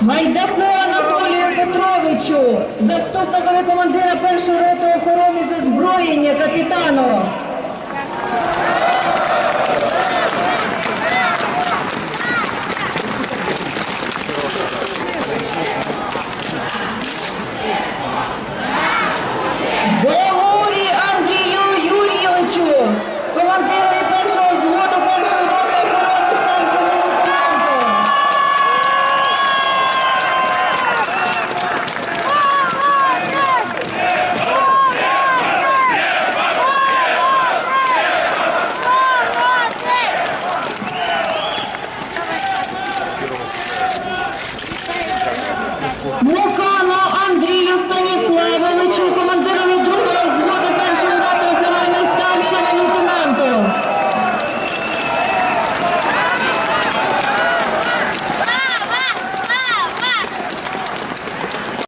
Майдаку Анатолію Петровичу, заступникові командира першої роти охорони за зброєння капітану.